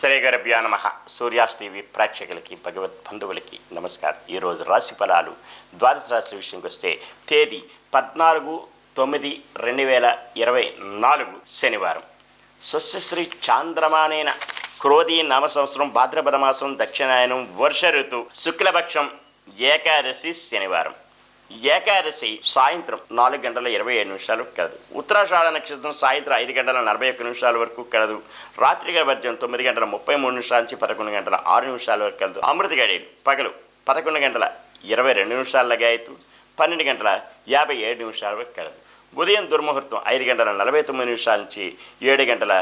శ్రీగరభ్యా నమ. సూర్యాస్ టీవీ ప్రేక్షకులకి భగవత్ బంధువులకి నమస్కారం. ఈరోజు రాశి ఫలాలు ద్వాదశ రాశుల విషయంకి వస్తే తేదీ పద్నాలుగు తొమ్మిది రెండు వేల ఇరవై నాలుగు శనివారం. స్వస్యశ్రీ చాంద్రమానేన క్రోధీ నామ సంవత్సరం భాద్రపద మాసం దక్షిణాయనం వర్ష ఋతు శుక్లపక్షం ఏకాదశి శనివారం. ఏకాదశి సాయంత్రం నాలుగు గంటల ఇరవై ఏడు నిమిషాలు కలదు. ఉత్తరాషాఢ నక్షత్రం సాయంత్రం ఐదు గంటల నలభై ఒక్క నిమిషాల వరకు కలదు. రాత్రిగా వర్జం తొమ్మిది గంటల ముప్పై మూడు నిమిషాల నుంచి పదకొండు గంటల ఆరు నిమిషాల వరకు కలదు. అమృత గడియలు పగలు పదకొండు గంటల ఇరవై రెండు నిమిషాల లగాయతు పన్నెండు గంటల యాభై ఏడు నిమిషాల వరకు కలదు. ఉదయం దుర్ముహూర్తం ఐదు గంటల నలభై తొమ్మిది నిమిషాల నుంచి ఏడు గంటల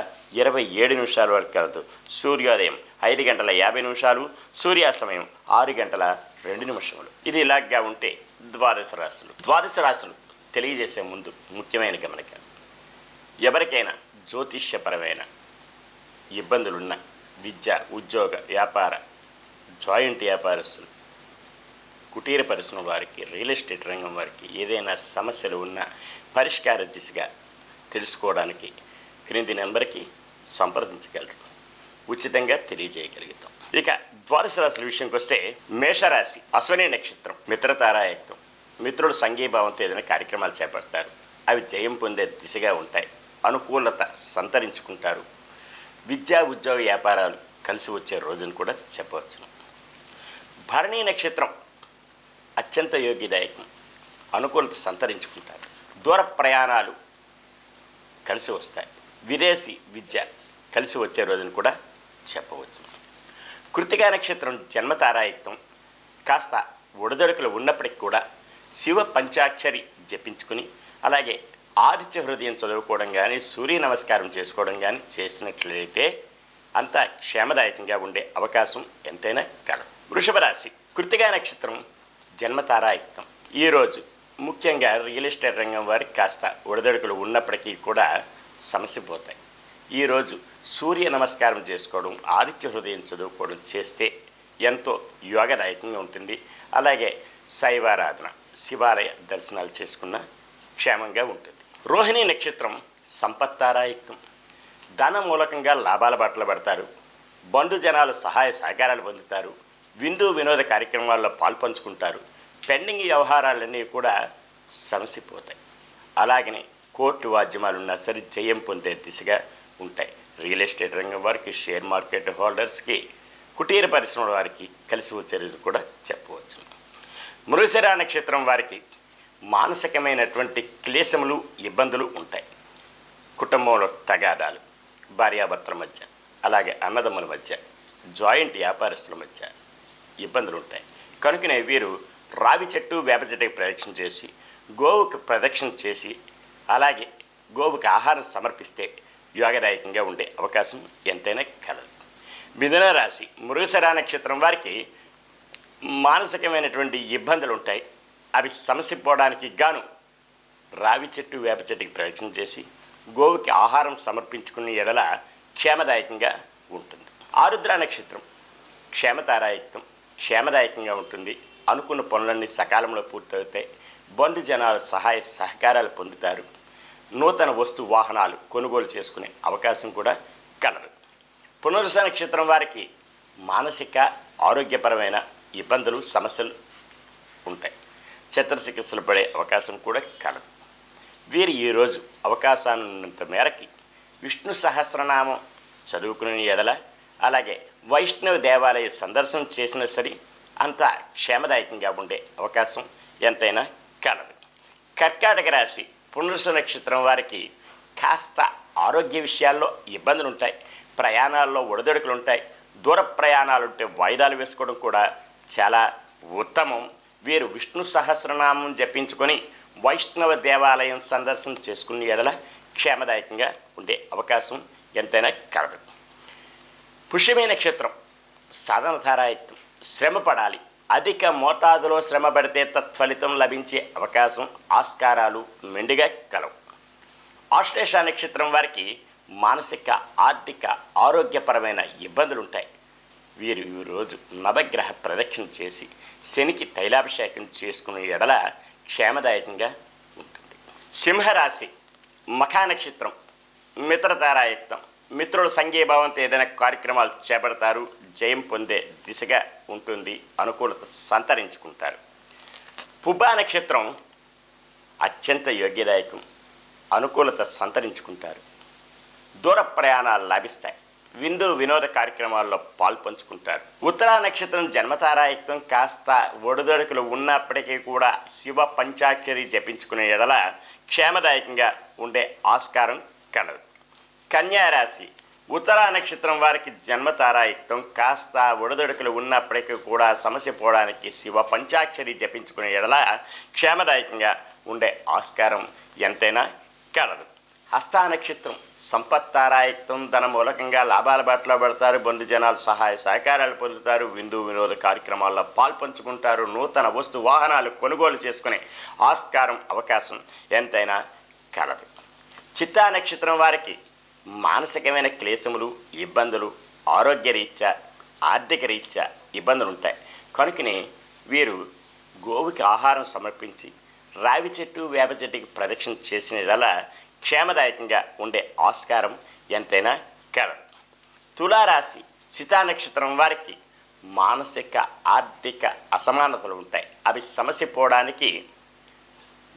ఇరవై ఏడు నిమిషాల వరకు కలదు. సూర్యోదయం ఐదు గంటల యాభై నిమిషాలు సూర్యాస్తమయం ఆరు గంటల రెండు నిమిషములు. ఇది ఇలాగా ఉంటే ద్వాదశ రాశులు. ద్వాదశ రాశులు తెలియజేసే ముందు ముఖ్యమైన గమనిక. ఎవరికైనా జ్యోతిష్యపరమైన ఇబ్బందులున్న విద్య ఉద్యోగ వ్యాపార జాయింట్ వ్యాపారస్తులు కుటీర పరిశ్రమ వారికి రియల్ ఎస్టేట్ రంగం వారికి ఏదైనా సమస్యలు ఉన్నా పరిష్కార దిశగా తెలుసుకోవడానికి క్రింది నెంబర్కి సంప్రదించగలరు. ఉచితంగా తెలియజేయగలుగుతాం. ఇక ద్వాదశ రాశుల విషయంకి వస్తే మేషరాశి అశ్వని నక్షత్రం మిత్రతారాయక్తం మిత్రుడు సంఘీభావంతో ఏదైనా కార్యక్రమాలు చేపడతారు. అవి జయం పొందే దిశగా ఉంటాయి. అనుకూలత సంతరించుకుంటారు. విద్యా ఉద్యోగ వ్యాపారాలు కలిసి వచ్చే రోజును కూడా చెప్పవచ్చును. భరణీ నక్షత్రం అత్యంత యోగ్యదాయకం. అనుకూలత సంతరించుకుంటారు. దూర ప్రయాణాలు కలిసి వస్తాయి. విదేశీ విద్య కలిసి వచ్చే రోజును కూడా చెప్పవచ్చు కృతికా నక్షత్రం జన్మతారాయత్వం కాస్త ఒడిదొడుకులు ఉన్నప్పటికి కూడా శివ పంచాక్షరి జపించుకుని అలాగే ఆదిత్య హృదయం చదువుకోవడం కానీ సూర్య నమస్కారం చేసుకోవడం కానీ చేసినట్లయితే అంతా క్షేమదాయకంగా ఉండే అవకాశం ఎంతైనా కలదు. వృషభ రాశి కృతికా నక్షత్రం జన్మతారాయుక్తం ఈరోజు ముఖ్యంగా రియల్ ఎస్టేట్ రంగం వారికి కాస్త ఒడిదొడుకులు ఉన్నప్పటికీ కూడా సమస్య పోతాయి. ఈరోజు సూర్య నమస్కారం చేసుకోవడం ఆదిత్య హృదయం చదువుకోవడం చేస్తే ఎంతో యోగదాయకంగా ఉంటుంది. అలాగే శైవారాధన శివాలయ దర్శనాలు చేసుకున్న క్షేమంగా ఉంటుంది. రోహిణి నక్షత్రం సంపత్తారాయుక్తం ధన మూలకంగా లాభాల బాటలు పడతారు. బండు జనాలు సహాయ సహకారాలు పొందుతారు. విందు వినోద కార్యక్రమాల్లో పాల్పంచుకుంటారు. పెండింగ్ వ్యవహారాలన్నీ కూడా సమసిపోతాయి. అలాగనే కోర్టు వాద్యమాలు ఉన్నా సరే జయం పొందే దిశగా ఉంటాయి. రియల్ ఎస్టేట్ రంగం వారికి షేర్ మార్కెట్ హోల్డర్స్కి కుటీర పరిశ్రమల వారికి కలిసి వచ్చేది కూడా చెప్పవచ్చు. మృగశిర నక్షత్రం వారికి మానసికమైనటువంటి క్లేశములు ఇబ్బందులు ఉంటాయి. కుటుంబంలో తగాదాలు భార్యాభర్తల మధ్య అలాగే అన్నదమ్ముల మధ్య జాయింట్ వ్యాపారస్తుల మధ్య ఇబ్బందులు ఉంటాయి. కనుకనే వీరు రావి చెట్టు వేప చెట్టుకి ప్రదక్షిణ చేసి గోవుకు ప్రదక్షిణ చేసి అలాగే గోవుకి ఆహారం సమర్పిస్తే యోగదాయకంగా ఉండే అవకాశం ఎంతైనా కలదు. మిథున రాశి మృగశిర నక్షత్రం వారికి మానసికమైనటువంటి ఇబ్బందులు ఉంటాయి అవి సమసిపోవడానికి గాను రావి చెట్టు వేప చెట్టుకి ప్రయత్నం చేసి గోవుకి ఆహారం సమర్పించుకునే ఎడల క్షేమదాయకంగా ఉంటుంది. ఆరుద్ర నక్షత్రం క్షేమతారాయుక్తం క్షేమదాయకంగా ఉంటుంది. అనుకున్న పనులన్నీ సకాలంలో పూర్తవుతాయి. బంధు జనాలు సహాయ సహకారాలు పొందుతారు. నూతన వస్తు వాహనాలు కొనుగోలు చేసుకునే అవకాశం కూడా కలదు. పునరుస నక్షత్రం వారికి మానసిక ఆరోగ్యపరమైన ఇబ్బందులు సమస్యలు ఉంటాయి. చిత్రచికిత్సలు పడే అవకాశం కూడా కలదు. వీరు ఈరోజు అవకాశాన్నంత మేరకి విష్ణు సహస్రనామం చదువుకునే ఎడల అలాగే వైష్ణవ దేవాలయ సందర్శనం చేసినా సరే అంత క్షేమదాయకంగా ఉండే అవకాశం ఎంతైనా కలదు. కర్కాటక రాశి పునరుస నక్షత్రం వారికి కాస్త ఆరోగ్య విషయాల్లో ఇబ్బందులు ఉంటాయి ప్రయాణాల్లో ఒడిదొడుకులు ఉంటాయి దూర ప్రయాణాలు ఉంటే వాయిదాలు వేసుకోవడం కూడా చాలా ఉత్తమం. వీరు విష్ణు సహస్రనామం జపించుకొని వైష్ణవ దేవాలయం సందర్శన చేసుకునే ఎడల క్షేమదాయకంగా ఉండే అవకాశం ఎంతైనా కలదు. పుష్యమే నక్షత్రం సాధనధారాయత్వం. శ్రమ పడాలి అధిక మోతాదులో శ్రమ పడితే తత్ఫలితం లభించే అవకాశం ఆస్కారాలు మెండుగా కలవు. ఆశ్లేష నక్షత్రం వారికి మానసిక ఆర్థిక ఆరోగ్యపరమైన ఇబ్బందులు ఉంటాయి వీరు ఈ రోజు నవగ్రహ ప్రదక్షిణ చేసి శనికి తైలాభిషేకం చేసుకునే ఎడల క్షేమదాయకంగా ఉంటుంది. సింహరాశి మఖా నక్షత్రం మిత్రతారాయుక్తం మిత్రుల సంఘీభావంతో ఏదైనా కార్యక్రమాలు చేపడతారు. జయం పొందే దిశగా ఉంటుంది అనుకూలత సంతరించుకుంటారు. పుబ్బా నక్షత్రం అత్యంత యోగ్యదాయకం. అనుకూలత సంతరించుకుంటారు. దూర ప్రయాణాలు లభిస్తాయి. విందు వినోద కార్యక్రమాల్లో పాల్పంచుకుంటారు ఉత్తరా నక్షత్రం జన్మతారాయుక్తం కాస్త ఒడిదొడుకులు ఉన్నప్పటికీ కూడా శివ పంచాక్షరి జపించుకునే ఎడల క్షేమదాయకంగా ఉండే ఆస్కారం కలదు. కన్యారాశి. ఉత్తరా నక్షత్రం వారికి జన్మతారాయుక్తం. కాస్త ఒడిదొడుకులు ఉన్నప్పటికీ కూడా సమస్య పోవడానికి శివ పంచాక్షరి జపించుకునే ఎడల క్షేమదాయకంగా ఉండే ఆస్కారం ఎంతైనా కలదు. హస్తా నక్షత్రం సంపత్తారాయత్వం ధన మూలకంగా లాభాల బాటలో పడతారు. బంధు జనాలు సహాయ సహకారాలు పొందుతారు. విందు వినోద కార్యక్రమాల్లో పాల్పంచుకుంటారు. నూతన వస్తు వాహనాలు కొనుగోలు చేసుకునే ఆస్కారం అవకాశం ఎంతైనా కలదు. చిత్తా నక్షత్రం వారికి మానసికమైన క్లేశములు ఇబ్బందులు ఆరోగ్యరీత్యా ఆర్థిక రీత్యా ఇబ్బందులు ఉంటాయి కనుకనే వీరు గోవుకి ఆహారం సమర్పించి రావి చెట్టు వేప చెట్టుకి ప్రదక్షిణ చేసిన క్షేమదాయకంగా ఉండే ఆస్కారం ఎంతైనా కలదు. తులారాశి శితా నక్షత్రం వారికి మానసిక ఆర్థిక అసమానతలు ఉంటాయి. అవి సమస్య పోవడానికి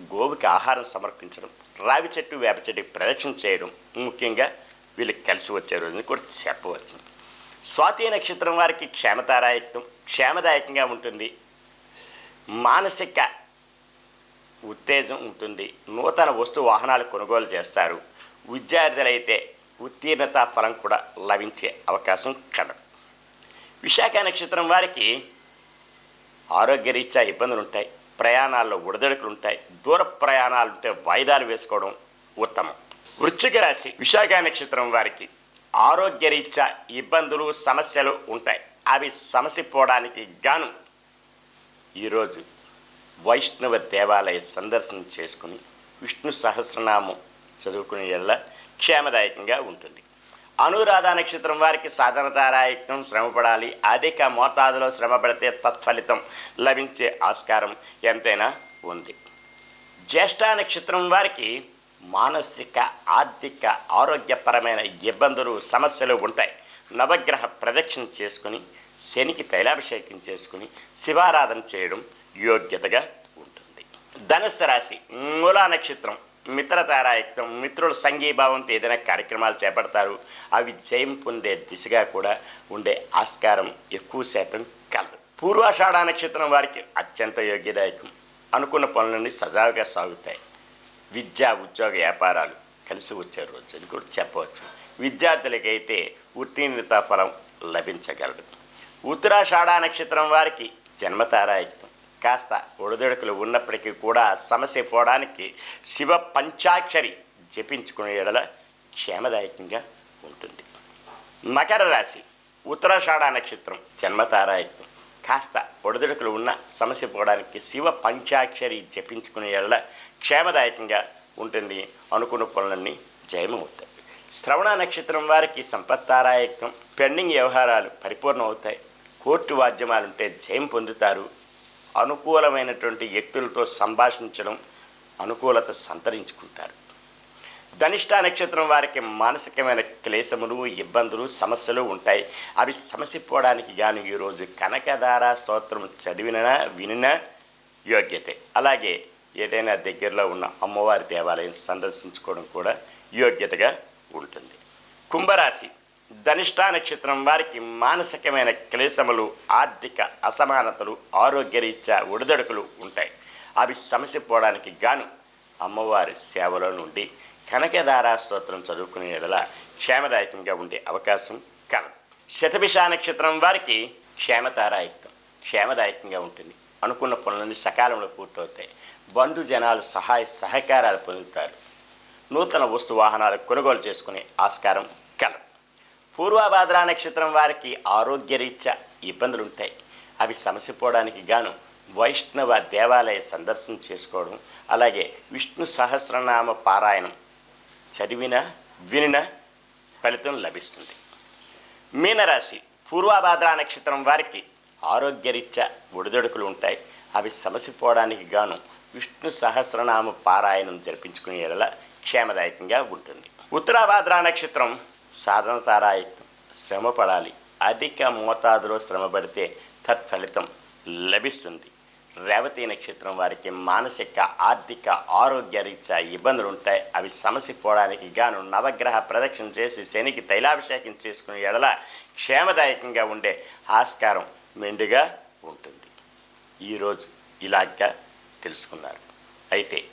గోవుకి ఆహారం సమర్పించడం రావి చెట్టు వేప చెట్టుకి ప్రదక్షిణ చేయడం ముఖ్యంగా వీళ్ళకి కలిసి వచ్చే రోజుని కూడా చెప్పవచ్చు. స్వాతి నక్షత్రం వారికి క్షేమతారాయకం క్షేమదాయకంగా ఉంటుంది. మానసిక ఉత్తేజం ఉంటుంది. నూతన వస్తు వాహనాలు కొనుగోలు చేస్తారు. విద్యార్థులైతే ఉత్తీర్ణత ఫలం కూడా లభించే అవకాశం కలదు. విశాఖ నక్షత్రం వారికి ఆరోగ్యరీత్యా ఇబ్బందులు ఉంటాయి ప్రయాణాల్లో ఉడదడుకులు ఉంటాయి దూర ప్రయాణాలు ఉంటే వాయిదాలు వేసుకోవడం ఉత్తమం. వృశ్చిక రాశి విశాఖ నక్షత్రం వారికి ఆరోగ్యరీత్యా ఇబ్బందులు సమస్యలు ఉంటాయి. అవి సమసిపోవడానికి గాను ఈరోజు వైష్ణవ దేవాలయ సందర్శనం చేసుకుని విష్ణు సహస్రనామం చదువుకునే ఎల్ల క్షేమదాయకంగా ఉంటుంది. అనురాధ నక్షత్రం వారికి సాధనతారాయకం శ్రమపడాలి. అధిక మోతాదులో శ్రమ పడితే తత్ఫలితం లభించే ఆస్కారం ఎంతైనా ఉంది. జ్యేష్ఠ నక్షత్రం వారికి మానసిక ఆర్థిక ఆరోగ్యపరమైన ఇబ్బందులు సమస్యలు ఉంటాయి. నవగ్రహ ప్రదక్షిణ చేసుకుని శనికి తైలాభిషేకం చేసుకుని శివారాధన చేయడం యోగ్యతగా ఉంటుంది. ధనుస్సు రాశి మూలా నక్షత్రం. మిత్రతారాయుక్తం మిత్రుల సంఘీభావంతో ఏదైనా కార్యక్రమాలు చేపడతారు అవి జయం పొందే దిశగా కూడా ఉండే ఆస్కారం ఎక్కువ శాతం కలదు. పూర్వాషాఢ నక్షత్రం వారికి అత్యంత యోగ్యదాయకం. అనుకున్న పనులన్నీ సజావుగా సాగుతాయి. విద్యా ఉద్యోగ వ్యాపారాలు కలిసి వచ్చే రోజు అని కూడా చెప్పవచ్చు. విద్యార్థులకైతే ఉత్తీర్ణత ఫలం లభించగలదు. ఉత్తరాషాఢ నక్షత్రం వారికి జన్మతారాయుక్తం. కాస్త ఒడిదొడుకులు ఉన్నప్పటికీ కూడా సమస్య పోవడానికి శివ పంచాక్షరి జపించుకునే ఎడల క్షేమదాయకంగా ఉంటుంది. మకర రాశి ఉత్తరాషాఢ నక్షత్రం జన్మతారాయత్వం. కాస్త ఒడిదొడుకులు ఉన్న సమస్య పోవడానికి శివ పంచాక్షరి జపించుకునే ఎడల క్షేమదాయకంగా ఉంటుంది అనుకున్న పనులన్నీ జయమవుతాయి. శ్రవణ నక్షత్రం వారికి సంపత్తారాయత్వం పెండింగ్ వ్యవహారాలు పరిపూర్ణమవుతాయి. కోర్టు వాద్యమాలుంటే జయం పొందుతారు. అనుకూలమైనటువంటి వ్యక్తులతో సంభాషించడం అనుకూలత సంతరించుకుంటారు. ధనిష్ట నక్షత్రం వారికి మానసికమైన క్లేశములు ఇబ్బందులు సమస్యలు ఉంటాయి. అవి సమసిపోవడానికి గాను ఈరోజు కనకధార స్తోత్రం చదివినా వినినా యోగ్యతే. అలాగే ఏదైనా దగ్గరలో ఉన్న అమ్మవారి దేవాలయం సందర్శించుకోవడం కూడా యోగ్యతగా ఉంటుంది. కుంభరాశి. ధనిష్టా నక్షత్రం వారికి మానసికమైన క్లేశములు ఆర్థిక అసమానతలు ఆరోగ్యరీత్యా ఒడిదడుకులు ఉంటాయి. అవి సమస్య పోవడానికి గాను అమ్మవారి సేవలో నుండి కనకదారా స్తోత్రం చదువుకునే ఎడల క్షేమదాయకంగా ఉండే అవకాశం కలదు. శతభిష నక్షత్రం వారికి క్షేమతారాయుక్తం క్షేమదాయకంగా ఉంటుంది. అనుకున్న పనులన్నీ సకాలంలో పూర్తవుతాయి. బంధు జనాలు సహాయ సహకారాలు పొందుతారు. నూతన వస్తు వాహనాలు కొనుగోలు చేసుకునే ఆస్కారం కలదు. పూర్వాభాద్ర నక్షత్రం వారికి ఆరోగ్యరీత్యా ఇబ్బందులు ఉంటాయి అవి సమసిపోవడానికి గాను వైష్ణవ దేవాలయ సందర్శనం చేసుకోవడం అలాగే విష్ణు సహస్రనామ పారాయణం చదివిన వినిన ఫలితం లభిస్తుంది. మీనరాశి పూర్వాభాద్ర నక్షత్రం వారికి ఆరోగ్యరీత్యా ఒడిదొడుకులు ఉంటాయి అవి సమసిపోవడానికి గాను విష్ణు సహస్రనామ పారాయణం జరిపించుకునే ఎడల క్షేమదాయకంగా ఉంటుంది. ఉత్తరాభాద్ర నక్షత్రం సాధనతారాయుక్తం శ్రమ పడాలి. అధిక మోతాదులో శ్రమ పడితే తత్ఫలితం లభిస్తుంది. రేవతి నక్షత్రం వారికి మానసిక ఆర్థిక ఆరోగ్య రీత్యా ఇబ్బందులు ఉంటాయి అవి సమస్య పోవడానికి గాను నవగ్రహ ప్రదక్షిణ చేసి శనికి తైలాభిషేకం చేసుకునే ఎడల క్షేమదాయకంగా ఉండే ఆస్కారం మెండుగా ఉంటుంది. ఈరోజు ఇలాగా తెలుసుకున్నారు. అయితే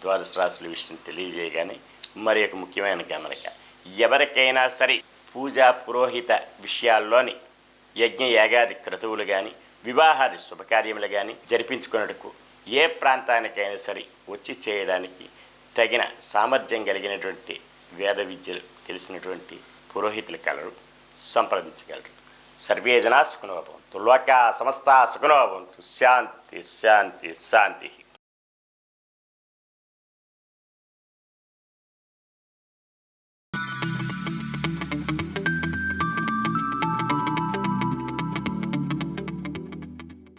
ద్వాదశ రాశుల విషయం తెలియజేయగానే మరి ఒక ముఖ్యమైన గమనిక. ఎవరికైనా సరే పూజా పురోహిత విషయాల్లోని యజ్ఞ యాగాది క్రతువులు కానీ వివాహాది శుభకార్యములు కానీ జరిపించుకున్నట్టుకు ఏ ప్రాంతానికైనా సరే వచ్చి చేయడానికి తగిన సామర్థ్యం కలిగినటువంటి వేద విద్యలు తెలిసినటువంటి పురోహితులు కలరు సంప్రదించగలరు. సర్వే జనా సుఖనోభవంతు లోకా సమస్త సుఖనోభవంతు శాంతి శాంతి శాంతి.